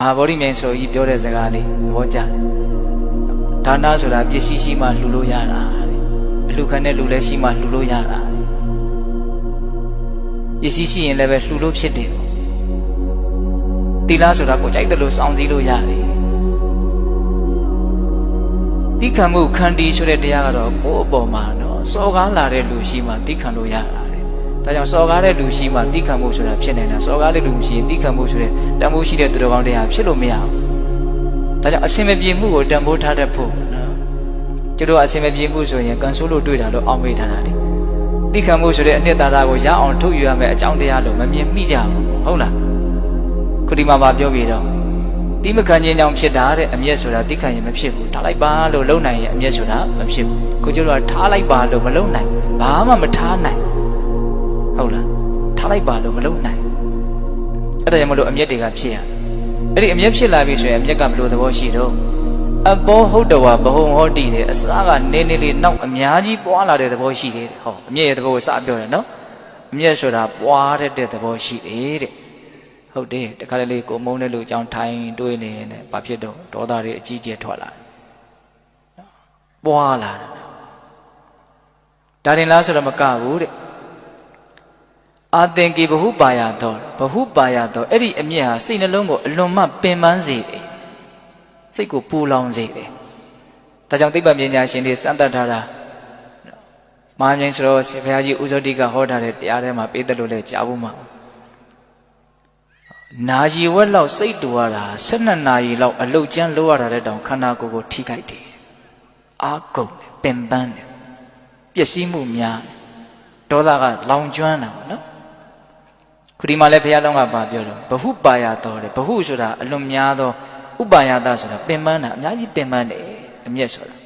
မဟာဗောဓိမြိုင်ဆိုကြီးပြောတဲ့စကားလေးသဘောကျတယ်ဒါနဆိုတာပစ္စည်းရှိမှလှူလို့ရတာတဲ့အလှခံတဲ့လူလည်းရှိမှလှူလို့ရတာပစ္စည်းရှိရင်လည်းပဲလှူလို့ဖြစ်တယ်တိလားဆိုတာကိုကြိုက်တယ်လို့စောင့်စည်းလို့ရတယ်တိခံမှုခန္တီဆိုတဲ့တရားကတော့ကိုယ့်အပေါ်မှာတော့စော်ကားလာတဲ့လူရှိမှတိခံလို့ရတာတဲ့ ဒါကြောင့်စော်ကားတဲ့လူရှိမှတိခံမှုဆိုတာဖြစ်နေတာစော်ကားတဲ့လူမရှိရင်တိခံမှုဆိုတဲ့တန်ဖိုးရှိတဲ့သူတော်ကောင်းတရားဖြစ်လို့မရဘူးဒါကြောင့်အစင်မပြေမှုကိုတန်ဖိုးထားတတ်ဖို့နော်ကျတို့အစင်မပြေမှုဆိုရင်ကန်ဆိုးလို့တွေ့တာလို့အောင်းမေးထားတာလေတိခံမှုဆိုတဲ့အနှစ်သာရကိုရအောင်ထုတ်ယူရမယ်အကြောင်းတရားလို့မမြင်မိကြဘူးဟုတ်လားခုဒီမှာမပြောပြတော့တိမခံခြင်းကြောင့်ဖြစ်တာတဲ့အမျက်ဆိုတာတိခံရင်မဖြစ်ဘူးထားလိုက်ပါလို့လုံနိုင်ရင်အမျက်ဆိုတာမဖြစ်ဘူးကိုကျတို့ကထားလိုက်ပါလို့မလုံနိုင်ဘာမှမထားနိုင် ဟုတ်လားထားလိုက်ပါလို့မလုံနိုင်အဲ့ဒါကြောင့်မလို့အမျက်တွေကဖြစ်ရအဲ့ဒီအမျက်ဖြစ်လာပြီဆိုရင်အမျက်ကဘယ်လိုသဘောရှိတော့အဘောဟုတ်တော်ဘဟုံဟောတိတဲ့အစားကနေနေလေးနောက်အများကြီးပွားလာတဲ့သဘောရှိတယ်ဟောအမျက်ရဲ့သဘောကိုစပြောတယ်နော်အမျက်ဆိုတာပွားတတ်တဲ့သဘောရှိတယ်တဲ့ဟုတ်တယ်တခါတလေကိုမုန်းတဲ့လူအကြောင်းထိုင်တွေးနေရင်လည်းဘာဖြစ်တော့ဒေါသတွေအကြီးကျယ်ထွက်လာတယ်ပွားလာတယ်ဒါရင်လားဆိုတော့မကဘူးတဲ့ အာသင်္ကေဘဟုပါယသောဘဟုပါယသောအဲ့ဒီအမျက်ဟာစိတ်နှလုံးကိုအလွန်မှပင်ပန်းစေတယ်စိတ်ကိုပူလောင်စေတယ်ဒါကြောင့်သိပ္ပံပညာရှင်တွေစမ်းသပ်ထားတာမဟာမြိုင်ဆိုတော့ဆရာဘုရားကြီးဥဇောတိကဟောထားတဲ့တရားထဲမှာပေးတယ်လို့လည်းကြားဖို့မှာနာရီဝက်လောက်စိတ်တူရတာ12နာရီလောက်အလုတ်ကျန်းလို့ရတာတဲ့တောင်ခန္ဓာကိုယ်ကိုထိခိုက်တယ်အာကုန်တယ်ပင်ပန်းတယ်ပျက်စီးမှုများဒေါသကလောင်ကျွမ်းတာပေါ့နော် ခုဒီမှာလည်းဘုရားလုံးကပါပြောတော့ဘဟုပါယတော်တယ်ဘဟုဆိုတာအလွန်များသောဥပါယတဆိုတာပင်ပန်းတာအများကြီးပင်ပန်းတယ်အမျက်ဆိုတာ